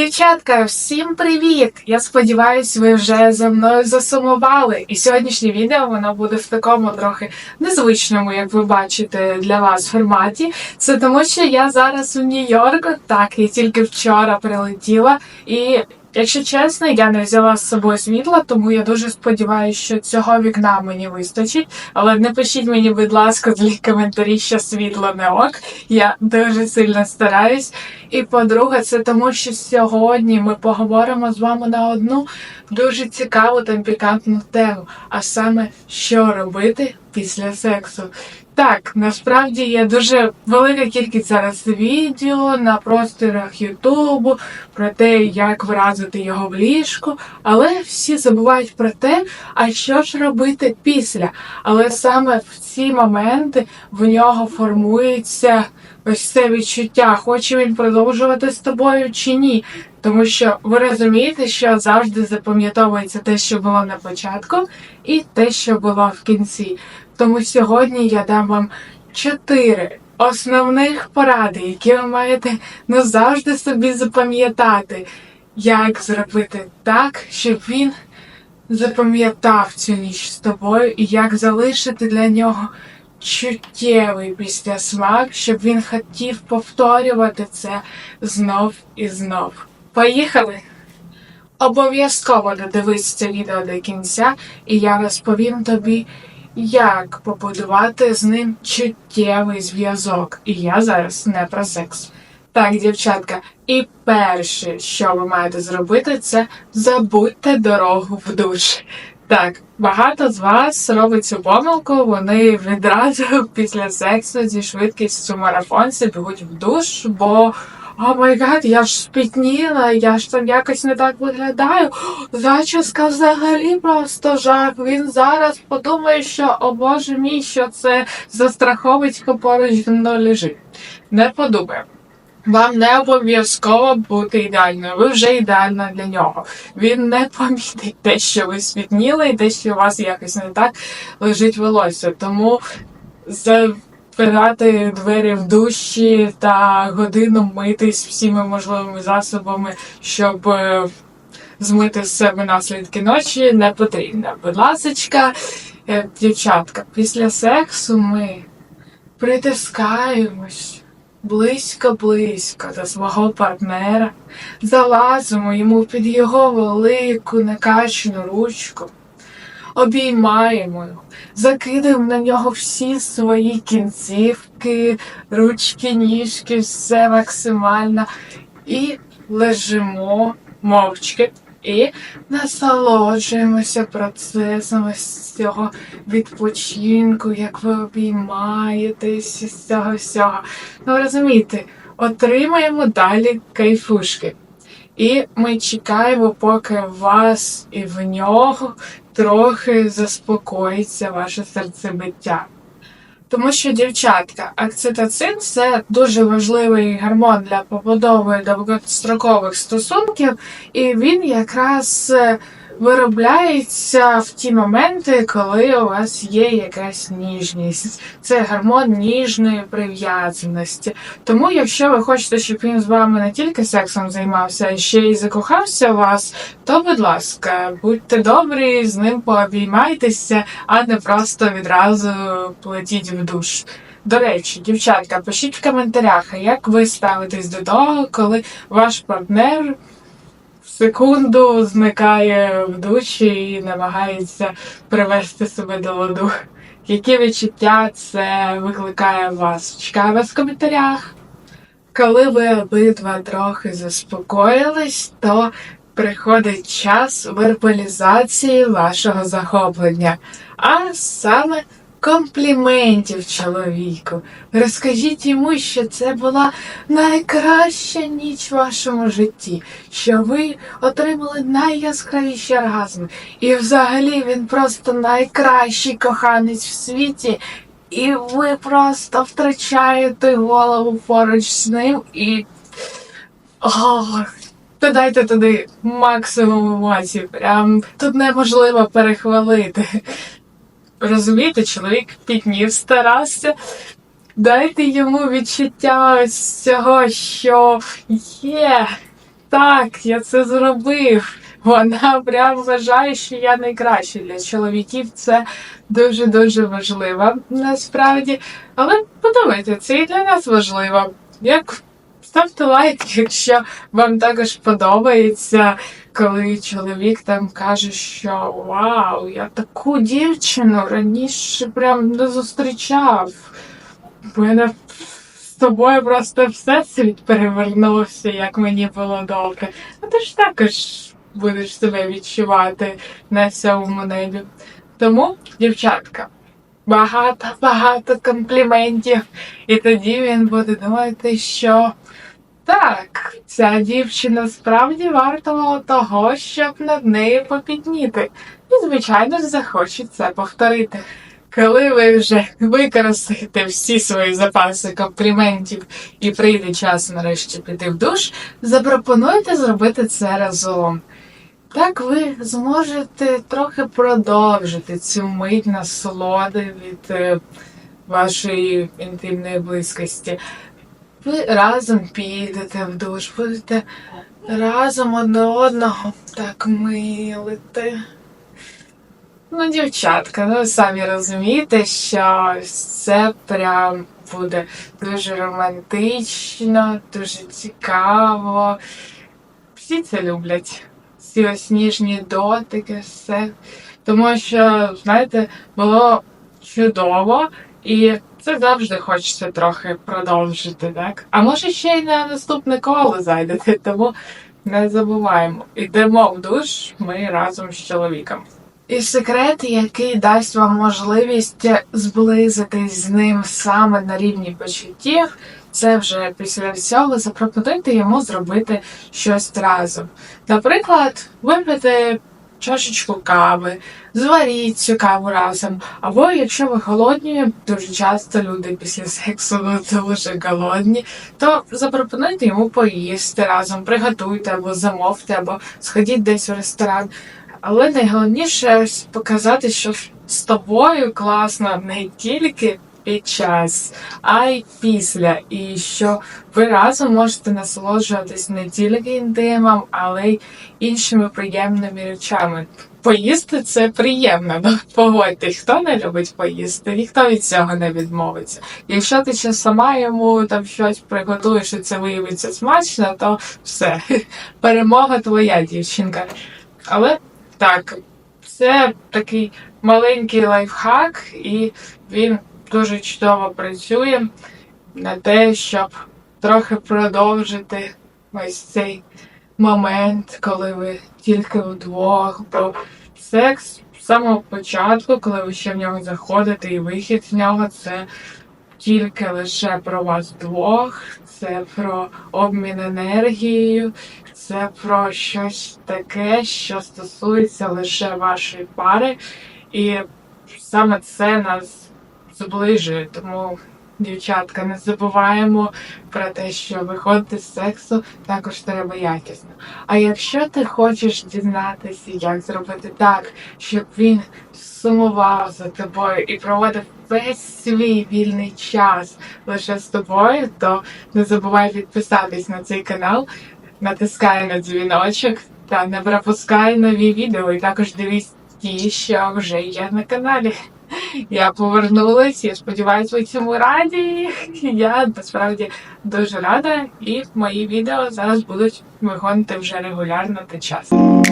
Дівчатка, всім привіт! Я сподіваюся, ви вже за мною засумували. І сьогоднішнє відео воно буде в такому трохи незвичному, як ви бачите, для вас форматі. Це тому, що я зараз у Нью-Йорку. Так, я тільки вчора прилетіла і. Якщо чесно, я не взяла з собою світла, тому я дуже сподіваюся, що цього вікна мені вистачить. Але не пишіть мені, будь ласка, злі коментарі, що світло не ок. Я дуже сильно стараюсь. І по-друге, це тому, що сьогодні ми поговоримо з вами на одну дуже цікаву та пікантну тему, а саме що робити після сексу. Так, насправді є дуже велика кількість зараз відео на просторах Ютубу про те, як вразити його в ліжку, але всі забувають про те, а що ж робити після. Але саме в ці моменти в нього формується ось це відчуття, хоче він продовжувати з тобою чи ні. Тому що ви розумієте, що завжди запам'ятовується те, що було на початку, і те, що було в кінці. Тому сьогодні я дам вам чотири основних поради, які ви маєте назавжди собі запам'ятати, як зробити так, щоб він запам'ятав цю ніч з тобою, і як залишити для нього чуттєвий післясмак, щоб він хотів повторювати це знов і знов. Поїхали! Обов'язково додивись це відео до кінця, і я розповім тобі, як побудувати з ним чуттєвий зв'язок. І я зараз не про секс. Так, дівчатка, і перше, що ви маєте зробити, це забудьте дорогу в душ. Так, багато з вас робить цю помилку, вони відразу після сексу зі швидкістю марафонця бігуть в душ, бо о май гад, я ж спітніла, я ж там якось не так виглядаю. Зачіска взагалі просто жах. Він зараз подумає, що о боже мій, що це застраховочка поруч мною лежить. Не подумає. Вам не обов'язково бути ідеальною, ви вже ідеальна для нього. Він не помітить те, що ви світніли, і те, що у вас якось не так лежить волосся. Тому запирати двері в душі та годину митись всіми можливими засобами, щоб е, змити з себе наслідки ночі, не потрібно. Будь ласочка, е, дівчатка, після сексу ми притискаємось близько-близько до свого партнера, залазимо йому під його велику накачану ручку, обіймаємо його, закидаємо на нього всі свої кінцівки, ручки, ніжки, все максимально і лежимо мовчки. І насолоджуємося процесом ось цього відпочинку, як ви обіймаєтесь із цього всього. Ну розумієте, отримаємо далі кайфушки. І ми чекаємо, поки вас і в нього трохи заспокоїться ваше серцебиття. Тому що, дівчатка, окситоцин це дуже важливий гормон для побудови довгострокових стосунків, і він якраз е, виробляється в ті моменти, коли у вас є якась ніжність. Це гормон ніжної прив'язаності. Тому, якщо ви хочете, щоб він з вами не тільки сексом займався, а ще й закохався в вас, то, будь ласка, будьте добрі, з ним пообіймайтеся, а не просто відразу плетіть в душ. До речі, дівчатка, пишіть в коментарях, як ви ставитесь до того, коли ваш партнер в секунду зникає в душі і намагається привести себе до ладу. Які відчуття це викликає вас? Чекаю вас в коментарях. Коли ви обидва трохи заспокоїлись, то приходить час вербалізації вашого захоплення, а саме компліментів чоловіку. Розкажіть йому, що це була найкраща ніч в вашому житті, що ви отримали найяскравіші оргазми. І взагалі він просто найкращий коханець в світі. І ви просто втрачаєте голову поруч з ним і. О, додайте туди максимум емоцій. Прям тут неможливо перехвалити. Розумієте, чоловік піднів, старався. Дайте йому відчуття ось цього, що є. так, я це зробив. Вона прям вважає, що я найкращий для чоловіків. Це дуже дуже важливо насправді. Але подумайте, це і для нас важливо. Як ставте лайк, якщо вам також подобається, коли чоловік там каже, що Вау, я таку дівчину раніше прям не зустрічав. В мене з тобою просто всесвіт перевернувся, як мені було добре. А ти ж також будеш себе відчувати на сьомому небі. Тому, дівчатка, багато-багато компліментів. І тоді він буде думати, що так, ця дівчина справді вартувала того, щоб над нею попідніти. І, звичайно, захоче це повторити. Коли ви вже використаєте всі свої запаси компліментів і прийде час нарешті піти в душ, запропонуйте зробити це разом. Так ви зможете трохи продовжити цю мить насолоди від е, вашої інтимної близькості. Ви разом підете в душ, будете разом одне одного так милити. Ну, дівчатка, ну самі розумієте, що це прям буде дуже романтично, дуже цікаво. Всі це люблять. Ці ось дотики, все. Тому що, знаєте, було чудово, і це завжди хочеться трохи продовжити, так? А може ще й на наступне коло зайдете, тому не забуваємо. Ідемо в душ ми разом з чоловіком. І секрет, який дасть вам можливість зблизитись з ним саме на рівні почуттів, це вже після всього запропонуйте йому зробити щось разом. Наприклад, випити чашечку кави, зваріть цю каву разом. Або якщо ви голодні, дуже часто люди після сексу ну, дуже голодні, то запропонуйте йому поїсти разом, приготуйте або замовте, або сходіть десь в ресторан. Але найголовніше показати, що з тобою класно не тільки під час, а й після. І що ви разом можете насолоджуватись не тільки інтимом, але й іншими приємними речами. Поїсти це приємно, ну погодьтесь, хто не любить поїсти, ніхто від цього не відмовиться. Якщо ти ще сама йому там щось приготуєш і це виявиться смачно, то все, перемога твоя дівчинка. Але так, це такий маленький лайфхак, і він дуже чудово працює на те, щоб трохи продовжити ось цей момент, коли ви тільки вдвох. Бо секс з самого початку, коли ви ще в нього заходите, і вихід з нього це тільки лише про вас двох, це про обмін енергією, це про щось таке, що стосується лише вашої пари, і саме це нас зближує. Тому, дівчатка, не забуваємо про те, що виходити з сексу також треба якісно. А якщо ти хочеш дізнатися, як зробити так, щоб він сумував за тобою і проводив весь свій вільний час лише з тобою, то не забувай підписатись на цей канал, натискай на дзвіночок та не пропускай нові відео. І також дивись ті, що вже є на каналі. Я повернулась, я сподіваюся, ви цьому раді. Я насправді дуже рада, і мої відео зараз будуть виходити вже регулярно та часто.